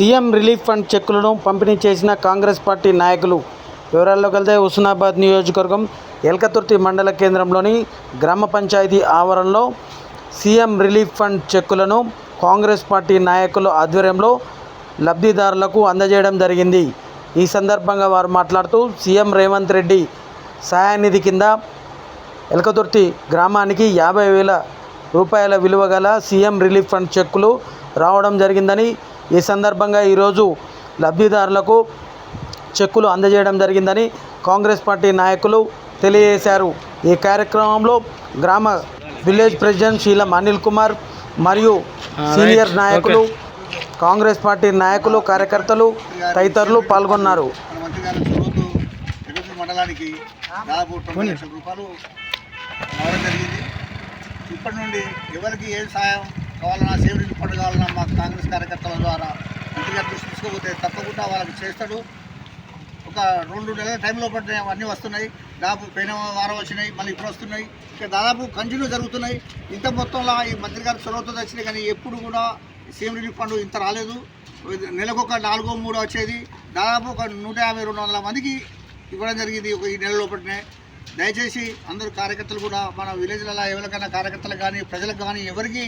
CM relief fund చెక్కులను పంపిణీ చేసిన కాంగ్రెస్ పార్టీ నాయకులు. వివరాల్లోకి వెళ్తే హుస్నాబాద్ నియోజకవర్గం ఎల్కతుర్తి మండల కేంద్రంలోని గ్రామ పంచాయతీ ఆవరణలో సీఎం రిలీఫ్ ఫండ్ చెక్కులను కాంగ్రెస్ పార్టీ నాయకుల ఆధ్వర్యంలో లబ్ధిదారులకు అందజేయడం జరిగింది. ఈ సందర్భంగా వారు మాట్లాడుతూ సీఎం రేవంత్ రెడ్డి సహాయనిధి కింద ఎలకతుర్తి గ్రామానికి యాభై వేల రూపాయల విలువ గల సీఎం రిలీఫ్ ఫండ్ చెక్కులు రావడం జరిగిందని ఈ సందర్భంగా ఈరోజు లబ్ధిదారులకు చెక్కులు అందజేయడం జరిగిందని కాంగ్రెస్ పార్టీ నాయకులు తెలియజేశారు. ఈ కార్యక్రమంలో గ్రామ విలేజ్ ప్రెసిడెంట్ శీలం అనిల్ కుమార్ మరియు సీనియర్ నాయకులు కాంగ్రెస్ పార్టీ నాయకులు కార్యకర్తలు తదితరులు పాల్గొన్నారు. మన మంత్రి గారి చొరవతో ఎగురు మండలానికి దాదాపు తొమ్మిది లక్షల రూపాయలు రావడం జరిగింది ఇప్పటి నుండి ఎవరికి ఏం సాయం కావాలన్నా కావాలన్నా మా కాంగ్రెస్ కార్యకర్తల ద్వారా ఇంటిగా దృష్టి తీసుకోకపోతే తప్పకుండా వాళ్ళకి చేస్తాడు. ఒక రెండు నెలల టైంలో పడిన అన్నీ వస్తున్నాయి. దాదాపు పోయిన వారం వచ్చినాయి మళ్ళీ ఇప్పుడు వస్తున్నాయి. ఇక దాదాపు కంటిన్యూ జరుగుతున్నాయి. ఇంత మొత్తంలో ఈ మంత్రి గారి చొరవతో వచ్చినాయి కానీ ఎప్పుడు కూడా సీఎం రిలీఫ్ ఫండ్ ఇంత రాలేదు. నెలకు ఒక నాలుగో మూడో వచ్చేది. దాదాపు ఒక నూట యాభై రెండు వందల మందికి ఇవ్వడం జరిగింది ఒక ఈ నెల లోపలనే. దయచేసి అందరూ కార్యకర్తలు కూడా మన విలేజ్లలో ఎవరికైనా కార్యకర్తలు కానీ ప్రజలకు కానీ ఎవరికి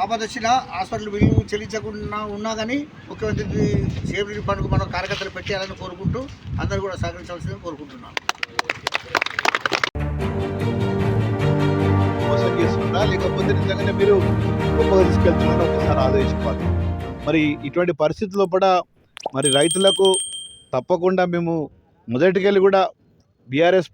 ఆపద వచ్చినా హాస్పిటల్ బిల్లు చెల్లించకుండా ఉన్నా కానీ ముఖ్యమంత్రి సేఫ్ రిలీఫ్ ఫండ్కు మనం కార్యకర్తలు పెట్టేయాలని కోరుకుంటూ అందరూ కూడా సహకరించవలసిందని కోరుకుంటున్నాను. చేస్తున్నారా? లేకపోతే నిజంగానే మీరు గొప్పగా ఒకసారి ఆలోచించుకోవాలి మరి ఇటువంటి పరిస్థితుల్లో కూడా మరి రైతులకు తప్పకుండా మేము మొదటికెళ్ళి కూడా బీఆర్ఎస్